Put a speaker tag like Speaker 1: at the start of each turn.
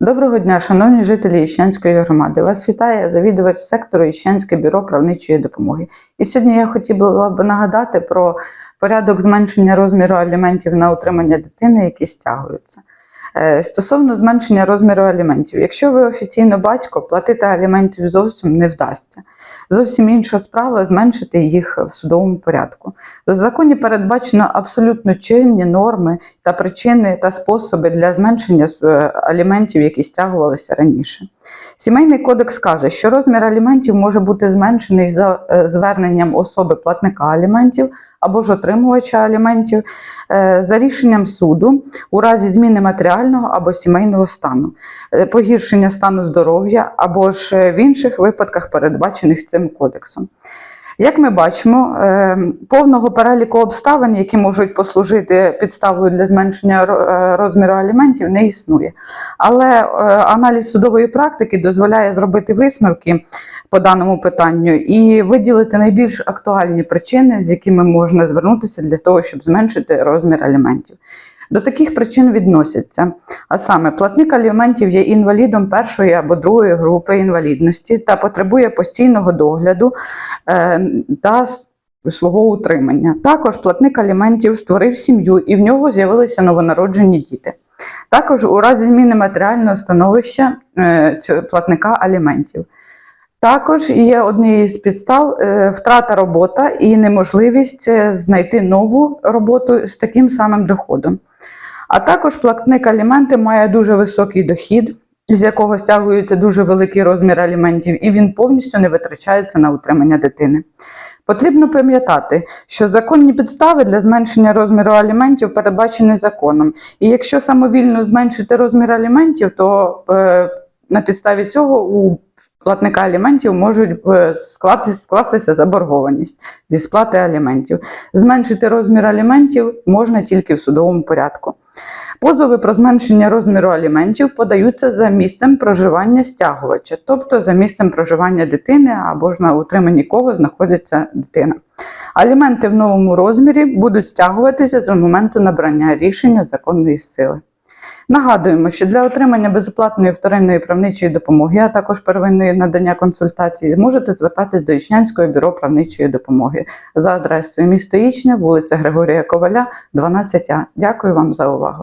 Speaker 1: Доброго дня, шановні жителі Іщанської громади. Вас вітає завідувач сектору Іщанське бюро правничої допомоги. І сьогодні я хотіла б нагадати про порядок зменшення розміру аліментів на утримання дитини, які стягуються. Е, Стосовно зменшення розміру аліментів, якщо ви офіційно батько, платити аліментів зовсім не вдасться. Зовсім інша справа зменшити їх в судовому порядку. В законі передбачено абсолютно чинні норми та причини та способи для зменшення е, аліментів, які стягувалися раніше. Сімейний кодекс каже, що розмір аліментів може бути зменшений за е, зверненням особи платника аліментів або ж отримувача аліментів е, за рішенням суду у разі зміни матеріального або сімейного стану, е, погіршення стану здоров'я або ж в інших випадках, передбачених цим кодексом. Як ми бачимо, е, повного переліку обставин, які можуть послужити підставою для зменшення е, розміру аліментів, не існує. Але е, аналіз судової практики дозволяє зробити висновки по даному питанню і виділити найбільш актуальні причини, з якими можна звернутися для того, щоб зменшити розмір аліментів. До таких причин відносяться, а саме платник аліментів є інвалідом першої або другої групи інвалідності та потребує постійного догляду е, та свого утримання. Також платник аліментів створив сім'ю і в нього з'явилися новонароджені діти. Також у разі зміни матеріального становища е, платника аліментів. Також є однією з підстав е, втрата робота і неможливість е, знайти нову роботу з таким самим доходом. А також платник аліменти має дуже високий дохід, з якого стягується дуже великий розмір аліментів, і він повністю не витрачається на утримання дитини. Потрібно пам'ятати, що законні підстави для зменшення розміру аліментів передбачені законом. І якщо самовільно зменшити розмір аліментів, то е, на підставі цього у платника аліментів можуть е, скласти- скластися заборгованість зі сплати аліментів. Зменшити розмір аліментів можна тільки в судовому порядку. Позови про зменшення розміру аліментів подаються за місцем проживання стягувача, тобто за місцем проживання дитини або ж на утриманні кого знаходиться дитина. Аліменти в новому розмірі будуть стягуватися з моменту набрання рішення законної сили. Нагадуємо, що для отримання безоплатної вторинної правничої допомоги, а також первинної надання консультації, можете звертатись до Ічнянського бюро правничої допомоги за адресою місто Ічня, вулиця Григорія Коваля, 12А. Дякую вам за увагу.